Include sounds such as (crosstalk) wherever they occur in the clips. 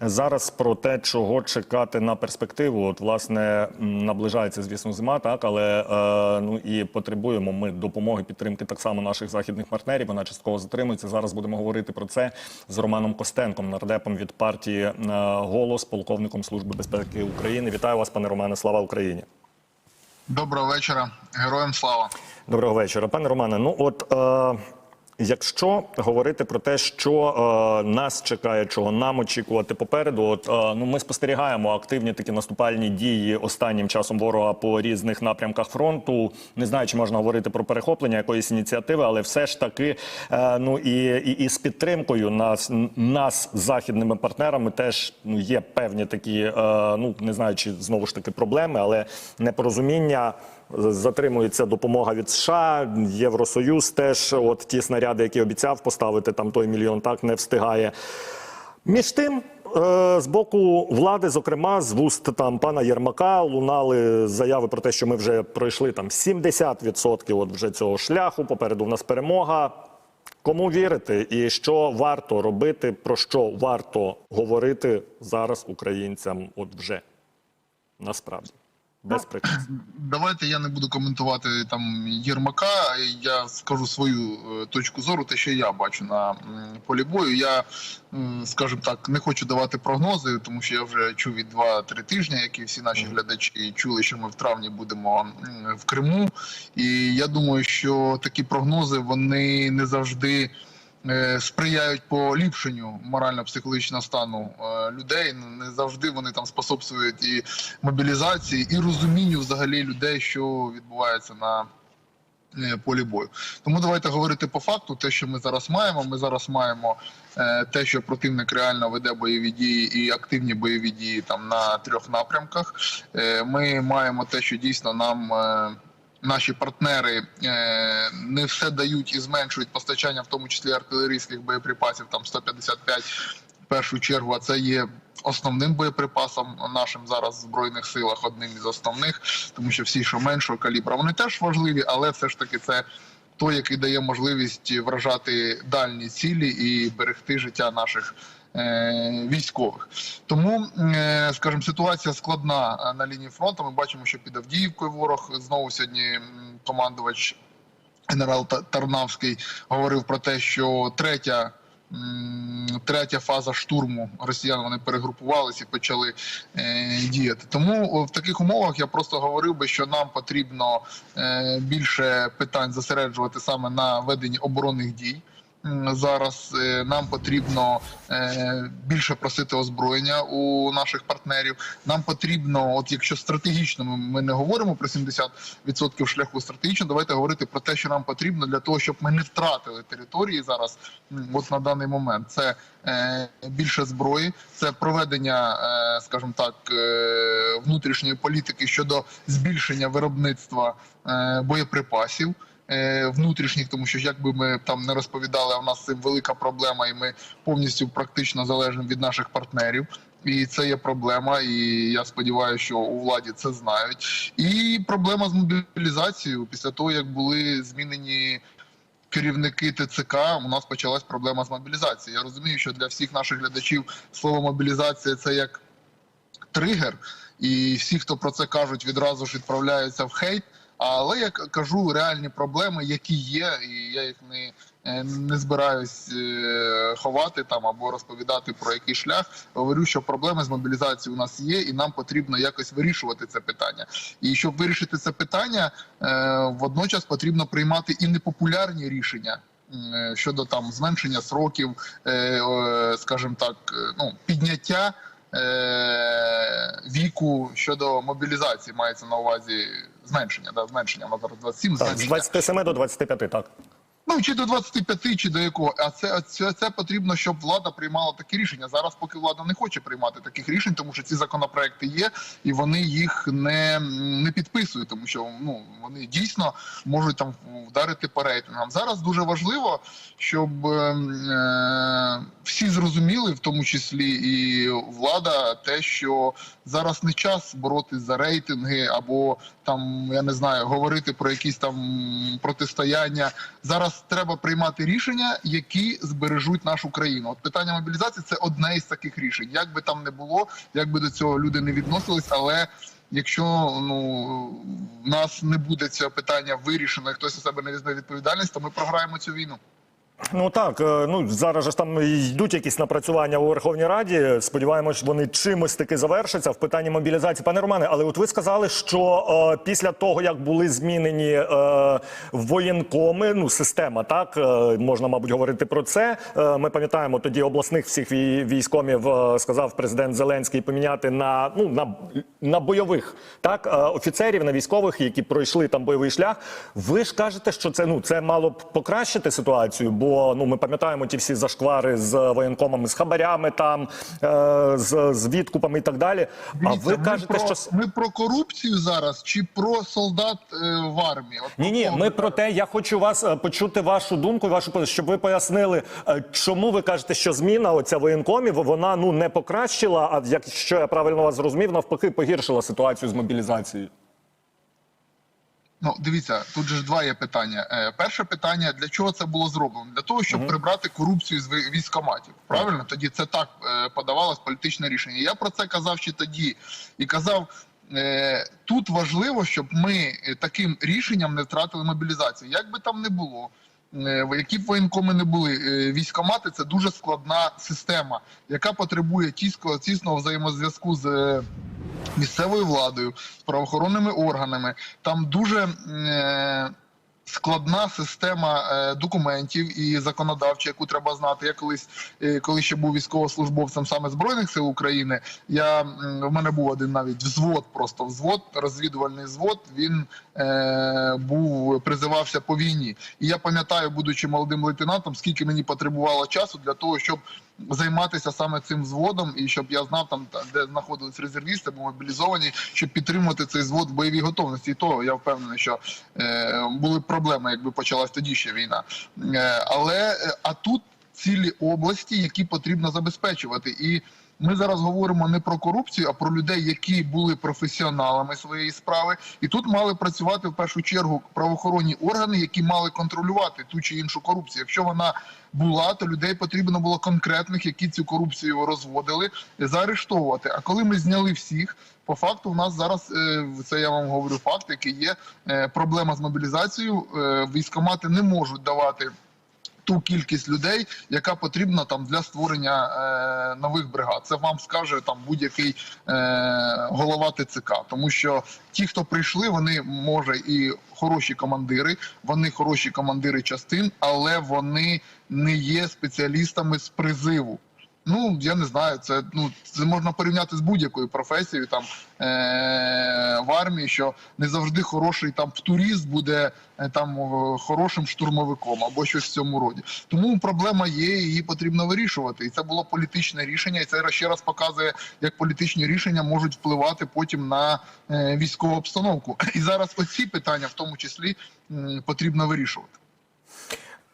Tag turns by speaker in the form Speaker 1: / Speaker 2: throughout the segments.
Speaker 1: зараз про те, чого чекати на перспективу. От власне наближається, звісно, зима, так але е, ну і потребуємо ми допомоги підтримки так само наших західних партнерів. Вона частково затримується. Зараз будемо говорити про це з Романом Костенком, нардепом від партії е, Голос, полковником Служби безпеки України. Вітаю вас, пане Романе. Слава Україні.
Speaker 2: Доброго вечора, героям слава.
Speaker 1: Доброго вечора, пане Романе. Ну от е, якщо говорити про те, що е, нас чекає, чого нам очікувати попереду, от е, ну ми спостерігаємо активні такі наступальні дії останнім часом ворога по різних напрямках фронту. Не знаю, чи можна говорити про перехоплення якоїсь ініціативи, але все ж таки, е, ну і, і, і з підтримкою нас, нас західними партнерами теж ну є певні такі, е, ну не знаю, чи знову ж таки проблеми, але непорозуміння затримується допомога від США, Євросоюз теж, от ті снаряди, які обіцяв поставити, там той мільйон так не встигає. Між тим, е, з боку влади, зокрема, з вуст там пана Єрмака, лунали заяви про те, що ми вже пройшли там 70% от вже цього шляху. Попереду в нас перемога. Кому вірити і що варто робити, про що варто говорити зараз українцям, от вже насправді без прикрас.
Speaker 2: Давайте я не буду коментувати там Єрмака. Я скажу свою е, точку зору, те, що я бачу на полі бою. Я, скажімо так, не хочу давати прогнози, тому що я вже чув від 2-3 тижні, як і всі наші глядачі чули, що ми в травні будемо в Криму. І я думаю, що такі прогнози вони не завжди. Е, Сприяють поліпшенню морально-психологічного стану е, людей. Не завжди вони там способствують і мобілізації, і розумінню взагалі людей, що відбувається на е, полі бою. Тому давайте говорити по факту. Те, що ми зараз маємо. Ми зараз маємо те, що противник реально веде бойові дії і активні бойові дії там на трьох напрямках. Ми маємо те, що дійсно нам. Наші партнери е, не все дають і зменшують постачання, в тому числі артилерійських боєприпасів, там 155 в першу чергу. А це є основним боєприпасом нашим зараз в збройних силах, одним із основних, тому що всі, що меншого калібра, вони теж важливі, але все ж таки це той, який дає можливість вражати дальні цілі і берегти життя наших. Е, Військових тому, е, скажімо, ситуація складна е, на лінії фронту. Ми бачимо, що під Авдіївкою ворог знову сьогодні командувач генерал Та- Тарнавський говорив про те, що третя. Третя фаза штурму росіян вони перегрупувалися і почали е, діяти. Тому в таких умовах я просто говорив би, що нам потрібно е, більше питань зосереджувати саме на веденні оборонних дій. Зараз е, нам потрібно е, більше просити озброєння у наших партнерів. Нам потрібно, от якщо стратегічно ми, не говоримо про 70% шляху стратегічно, давайте говорити про те, що нам потрібно для того, щоб ми не втратили території зараз. От на даний момент це е, більше зброї, це проведення, скажімо так, внутрішньої політики щодо збільшення виробництва боєприпасів внутрішніх, тому що як би ми там не розповідали, в нас цим велика проблема, і ми повністю практично залежимо від наших партнерів. І це є проблема, і я сподіваюся, що у владі це знають. І проблема з мобілізацією після того, як були змінені керівники ТЦК, у нас почалась проблема з мобілізацією. Я розумію, що для всіх наших глядачів слово мобілізація це як тригер, і всі, хто про це кажуть, відразу ж відправляються в хейт. Але я кажу реальні проблеми, які є, і я їх не, е, не збираюсь е, ховати там або розповідати про який шлях. Говорю, що проблеми з мобілізацією у нас є, і нам потрібно якось вирішувати це питання. І щоб вирішити це питання, е, водночас потрібно приймати і непопулярні рішення. Щодо там зменшення сроків, скажімо так, ну підняття віку щодо мобілізації мається на увазі зменшення, да, зменшення на зараз 27,
Speaker 1: Так, з
Speaker 2: зменшення.
Speaker 1: 27 до 25, так.
Speaker 2: Ну чи до 25, чи до якого. А це, це, це потрібно, щоб влада приймала такі рішення. Зараз, поки влада не хоче приймати таких рішень, тому що ці законопроекти є, і вони їх не, не підписують, тому що ну вони дійсно можуть там вдарити по рейтингам. Зараз дуже важливо, щоб е, всі зрозуміли, в тому числі і влада, те, що зараз не час боротись за рейтинги або там я не знаю, говорити про якісь там протистояння. Зараз треба приймати рішення, які збережуть нашу країну. От питання мобілізації це одне із таких рішень. Як би там не було, як би до цього люди не відносились, але якщо ну в нас не буде цього питання вирішено, і хтось у себе не візьме відповідальність, то ми програємо цю війну.
Speaker 1: Ну так, е, ну зараз ж там йдуть якісь напрацювання у Верховній Раді. Сподіваємось, вони чимось таки завершаться в питанні мобілізації. Пане Романе, але от ви сказали, що е, після того як були змінені е, воєнкоми, ну система, так е, можна, мабуть, говорити про це. Е, ми пам'ятаємо тоді обласних всіх вій- військомів, е, сказав президент Зеленський, поміняти на ну на, на бойових так е, офіцерів, на військових, які пройшли там бойовий шлях. Ви ж кажете, що це ну це мало б покращити ситуацію, бо ну ми пам'ятаємо ті всі зашквари з воєнкомами, з хабарями, там е, з, з відкупами і так далі. а ви
Speaker 2: ми
Speaker 1: кажете,
Speaker 2: про,
Speaker 1: що
Speaker 2: ми про корупцію зараз чи про солдат е, в армії? От
Speaker 1: Ні, ні, ми про те, я хочу вас е, почути вашу думку, вашу щоб ви пояснили, чому ви кажете, що зміна оця воєнкомів вона ну не покращила, а якщо я правильно вас зрозумів, навпаки, погіршила ситуацію з мобілізацією.
Speaker 2: Ну, дивіться, тут же ж два є питання. Е, перше питання: для чого це було зроблено? Для того, щоб прибрати корупцію з військкоматів. Правильно? Тоді це так е, подавалось політичне рішення. Я про це казав ще тоді і казав. е, Тут важливо, щоб ми е, таким рішенням не втратили мобілізацію. Як би там не було, е, які б воєнкоми не були, військкомати це дуже складна система, яка потребує тісно, тісного взаємозв'язку з місцевою владою, з правоохоронними органами. Там дуже е, складна система е, документів і законодавча, яку треба знати. Я колись, е, коли ще був військовослужбовцем саме збройних сил України, я в мене був один навіть взвод, просто взвод, розвідувальний взвод. Він е, був призивався по війні. І я пам'ятаю, будучи молодим лейтенантом, скільки мені потребувало часу для того, щоб займатися саме цим взводом, і щоб я знав там, та- де знаходились резервісти або мобілізовані, щоб підтримувати цей взвод в бойовій готовності. І то я впевнений, що е, були проблеми, якби почалась тоді ще війна. Е, але е, а тут цілі області, які потрібно забезпечувати. І ми зараз говоримо не про корупцію, а про людей, які були професіоналами своєї справи, і тут мали працювати в першу чергу правоохоронні органи, які мали контролювати ту чи іншу корупцію. Якщо вона була, то людей потрібно було конкретних, які цю корупцію розводили, заарештовувати. А коли ми зняли всіх, по факту, у нас зараз е, це я вам говорю факт, який є е, проблема з мобілізацією. Е, Військомати не можуть давати ту кількість людей, яка потрібна там для створення е, нових бригад. Це вам скаже там будь-який е, голова ТЦК, тому що ті, хто прийшли, вони може і хороші командири, вони хороші командири частин, але вони не є спеціалістами з призиву. Ну я не знаю, це ну це можна порівняти з будь-якою професією там е- в армії, що не завжди хороший там турист буде е, там хорошим штурмовиком або щось в цьому роді. Тому проблема є, і її потрібно вирішувати. І це було політичне рішення, і це ще раз показує, як політичні рішення можуть впливати потім на е- військову обстановку. І зараз оці питання, в тому числі, м, потрібно вирішувати.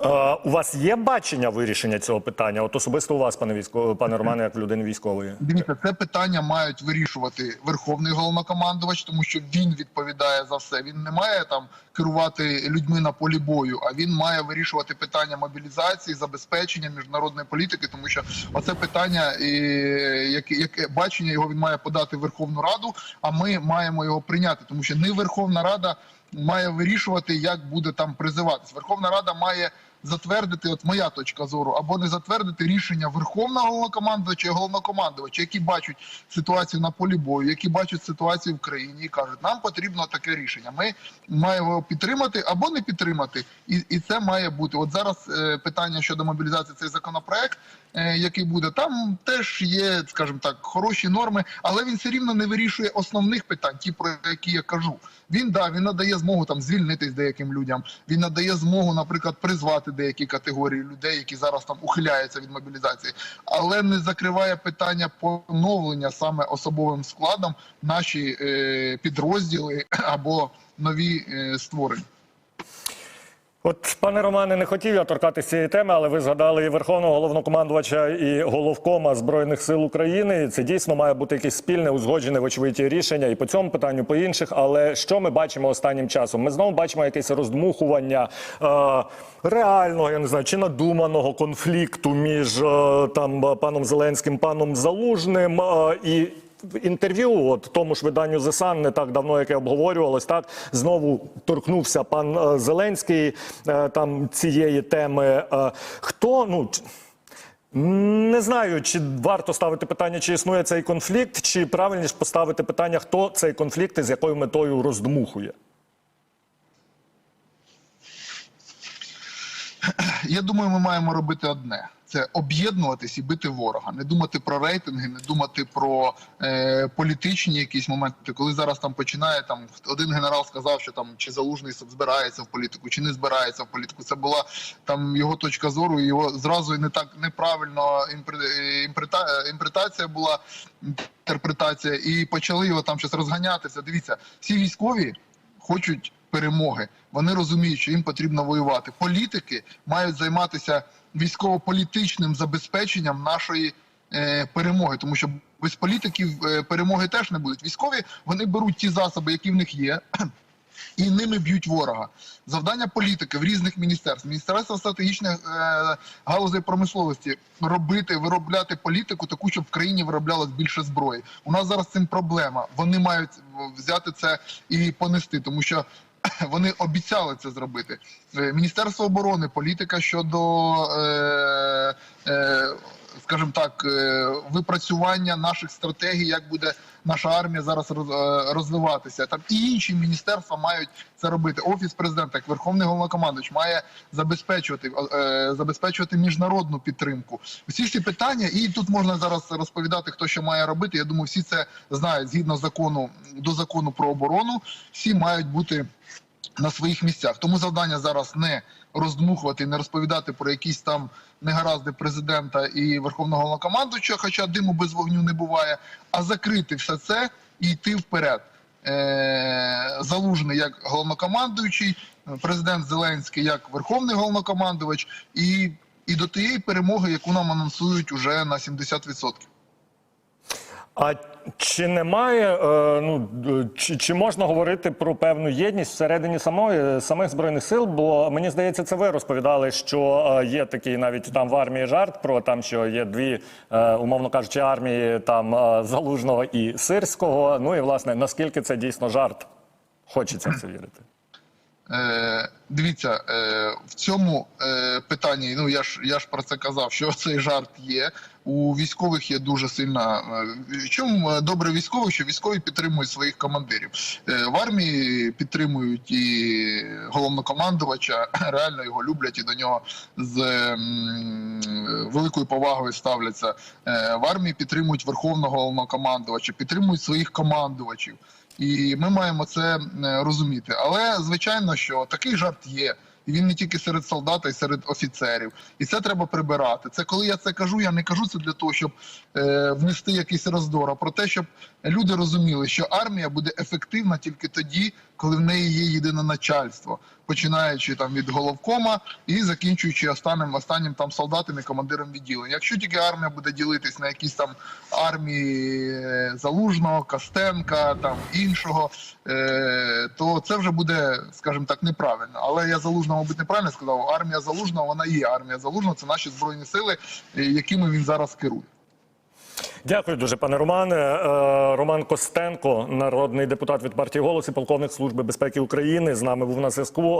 Speaker 1: Е, у вас є бачення вирішення цього питання? От особисто у вас, пане військо, пане Романе, як людини військової.
Speaker 2: Дивіться, це питання мають вирішувати верховний головнокомандувач, тому що він відповідає за все. Він не має там керувати людьми на полі бою, а він має вирішувати питання мобілізації, забезпечення міжнародної політики, тому що оце питання, яке, яке бачення його він має подати в Верховну Раду. А ми маємо його прийняти, тому що не Верховна Рада має вирішувати, як буде там призиватись. Верховна Рада має затвердити, от моя точка зору, або не затвердити рішення Верховного головнокомандувача і головнокомандувача, які бачать ситуацію на полі бою, які бачать ситуацію в країні і кажуть, нам потрібно таке рішення. Ми маємо підтримати або не підтримати, і, і це має бути. От зараз е, питання щодо мобілізації цей законопроект, е, який буде, там теж є, скажімо так, хороші норми, але він все рівно не вирішує основних питань, ті про які я кажу. Він да він надає змогу там звільнитись деяким людям. Він надає змогу, наприклад, призвати деякі категорії людей, які зараз там ухиляються від мобілізації, але не закриває питання поновлення саме особовим складом наші е, підрозділи або нові е, створення.
Speaker 1: От, пане Романе, не хотів я торкатися цієї теми, але ви згадали і Верховного головнокомандувача, і головкома Збройних сил України. І Це дійсно має бути якесь спільне, узгоджене, вочевидь, рішення і по цьому питанню, по інших. Але що ми бачимо останнім часом? Ми знову бачимо якесь роздмухування е, реального, я не знаю, чи надуманого конфлікту між е, там паном Зеленським, паном Залужним е, і. Інтерв'ю, от тому ж виданню The не так давно, яке обговорювалось, так знову торкнувся пан е, Зеленський е, там цієї теми. Е, Хто ну не знаю, чи варто ставити питання, чи існує цей конфлікт, чи правильніше поставити питання, хто цей конфлікт і з якою метою роздмухує. (clears throat)
Speaker 2: Я думаю, ми маємо робити одне: це об'єднуватись і бити ворога, не думати про рейтинги, не думати про е, політичні якісь моменти. Коли зараз там починає там один генерал сказав, що там чи залужний збирається в політику, чи не збирається в політику. Це була там його точка зору. Його зразу не так неправильно імпре- імпрета- імпретація була інтерпретація, і почали його там щось розганятися. Дивіться, всі військові хочуть перемоги. Вони розуміють, що їм потрібно воювати. Політики мають займатися військово-політичним забезпеченням нашої е, перемоги, тому що без політиків е, перемоги теж не будуть. Військові вони беруть ті засоби, які в них є. І ними б'ють ворога. Завдання політики в різних міністерств, міністерства стратегічних е, галузей промисловості робити, виробляти політику таку, щоб в країні вироблялось більше зброї. У нас зараз цим проблема. Вони мають взяти це і понести, тому що (coughs) вони обіцяли це зробити. Е, Міністерство оборони, політика щодо, е, е, скажімо так, е, випрацювання наших стратегій, як буде наша армія зараз е, розвиватися. Там і інші міністерства мають це робити. Офіс президента, як верховний головнокомандуючий, має забезпечувати е, забезпечувати міжнародну підтримку. Всі ці питання, і тут можна зараз розповідати, хто що має робити. Я думаю, всі це знають згідно закону до закону про оборону. Всі мають бути на своїх місцях. Тому завдання зараз не роздмухувати, не розповідати про якісь там негаразди президента і верховного головнокомандуючого, хоча диму без вогню не буває, а закрити все це і йти вперед. Е, Залужний як головнокомандуючий, президент Зеленський як верховний головнокомандувач, і, і до тієї перемоги, яку нам анонсують уже на 70%.
Speaker 1: А чи немає, е, ну е, чи, чи можна говорити про певну єдність всередині самої самих збройних сил? Бо мені здається, це ви розповідали, що е, є такий навіть там в армії жарт про там, що є дві, е, умовно кажучи, армії там е, залужного і сирського. Ну і власне наскільки це дійсно жарт? Хочеться в це вірити.
Speaker 2: Е, дивіться, е, в цьому е, питанні, ну я ж я ж про це казав, що (laughs) цей жарт є. У військових є дуже сильна. чому добре військових, що військові підтримують своїх командирів. В армії підтримують і головнокомандувача, (clears throat) реально його люблять і до нього з великою повагою ставляться. В армії підтримують верховного головнокомандувача, підтримують своїх командувачів. І ми маємо це е, розуміти. Але звичайно, що такий жарт є. І він не тільки серед солдат, а й серед офіцерів. І це треба прибирати. Це коли я це кажу, я не кажу це для того, щоб е, внести якийсь роздор, а про те, щоб люди розуміли, що армія буде ефективна тільки тоді, коли в неї є єдине начальство, починаючи там від головкома і закінчуючи останнім останнім там солдатом і командиром відділення. Якщо тільки армія буде ділитись на якісь там армії е, залужного, Костенка, там іншого, е, то це вже буде, скажімо так, неправильно. Але я залужного, мабуть, неправильно сказав. Армія залужного вона є. Армія залужного це наші збройні сили, е, якими він зараз керує.
Speaker 1: Дякую дуже, пане Романе. Е, Роман Костенко, народний депутат від партії «Голос» і полковник Служби безпеки України, з нами був на зв'язку.